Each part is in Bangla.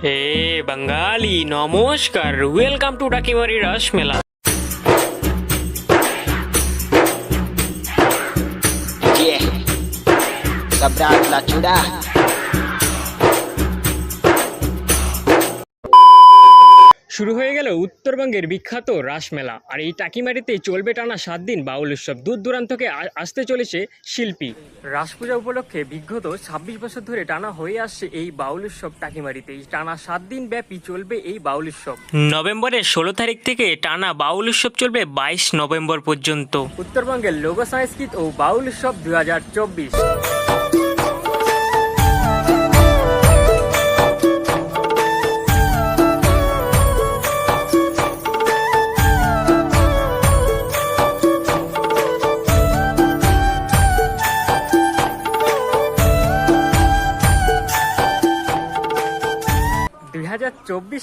হে বাঙালি নমস্কার ওয়েলকাম টু ডাকিমারি রাস মেলা Yeah. Sabrat la chuda. শুরু হয়ে গেল উত্তরবঙ্গের বিখ্যাত রাসমেলা আর এই টাকিমারিতে চলবে টানা সাত দিন বাউল উৎসব। দূর দূরান্ত থেকে আসতে চলেছে শিল্পী। রাস পূজা উপলক্ষে বিগত ছাব্বিশ বছর ধরে টানা হয়ে আসছে এই বাউল উৎসব টাকিমারিতে এই টানা সাত দিন ব্যাপী চলবে এই বাউল উৎসব। নভেম্বরের ষোলো তারিখ থেকে টানা বাউল উৎসব চলবে বাইশ নভেম্বর পর্যন্ত। উত্তরবঙ্গের লোক সংস্কৃত ও বাউল উৎসব দু হাজার চব্বিশ।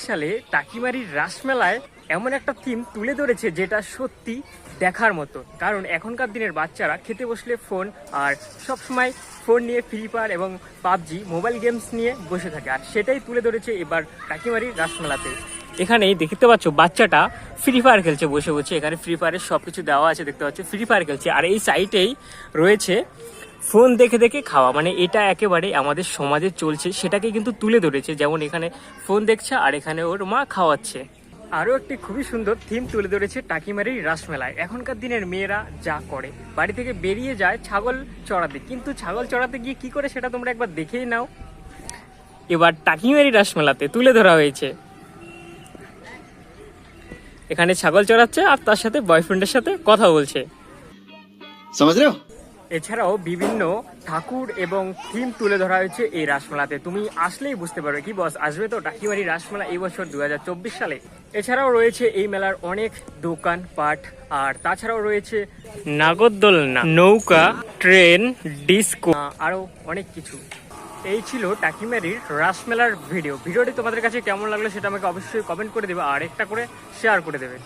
সালে টাকিমারির রাসমেলায় এমন একটা থিম তুলে ধরেছে যেটা সত্যি দেখার মতো। কারণ এখনকার দিনের বাচ্চারা খেতে বসলে ফোন আর সব সময় ফোন নিয়ে ফ্রি ফায়ার এবং পাবজি মোবাইল গেমস নিয়ে বসে থাকে। আর সেটাই তুলে ধরেছে এবার টাকিমারির রাসমেলাতে। এখানেই দেখতে পাচ্ছ বাচ্চাটা ফ্রি ফায়ার খেলছে, বসে বসে। এখানে ফ্রি ফায়ারের সব কিছু দেওয়া আছে, দেখতে পাচ্ছ। ফ্রি ফায়ার খেলছে। আর এই সাইটেই রয়েছে ফোন দেখে দেখে খাওয়া। মানে এটা একেবারে আমাদের সমাজে চলছে সেটাকে কিন্তু তুলে ধরেছে। যেমন এখানে ফোন দেখছে আর এখানে ওর মা খাওয়াচ্ছে। আরও একটি খুবই সুন্দর থিম তুলে ধরেছে টাকিমারির রাসমেলায়। এখনকার দিনের মেয়েরা যা করে। বাড়ি থেকে বেরিয়ে যায় ছাগল চড়াতে। কিন্তু ছাগল চড়াতে গিয়ে কি করে সেটা তোমরা একবার দেখেই নাও। এবার টাকিমারি রাসমেলাতে তুলে ধরা হয়েছে। এখানে ছাগল চড়াচ্ছে আর তার সাথে বয়ফ্রেন্ডের সাথে কথা বলছে। সমাজ এছাড়াও বিভিন্ন ঠাকুর এবং থিম তুলে ধরা হয়েছে এই রাসমেলাতে। তুমি আসলেই বুঝতে পারবে কি বস আসবে তো টাকিমারি রাসমেলা এই বছর দু হাজার চব্বিশ সালে। এছাড়াও রয়েছে এই মেলার অনেক দোকান, পাট, আর তাছাড়াও রয়েছে নাগরদোলনা, নৌকা, ট্রেন, ডিস্কো, আরও অনেক কিছু। এই ছিল টাকিমারির রাসমেলার ভিডিও। ভিডিওটি তোমাদের কাছে কেমন লাগল সেটা আমাকে অবশ্যই কমেন্ট করে দেবে, আর একটা করে শেয়ার করে দেবে।